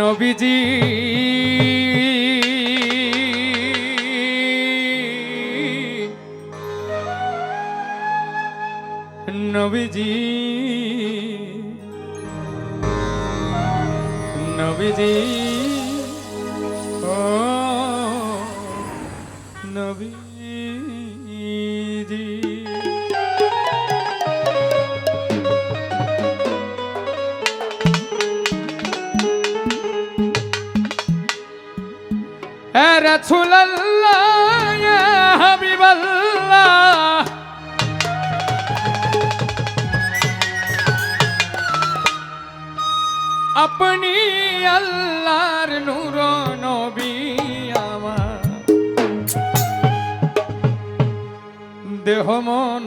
নবীজি। নবীজি। নবীজি। ও নবীজি। হ্যাঁ, রসুল হবিবল্লা আপনি আল্লাহর নূর নবী আমার। দেহ মন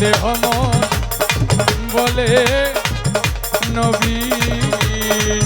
দেহ মন বলে নবীন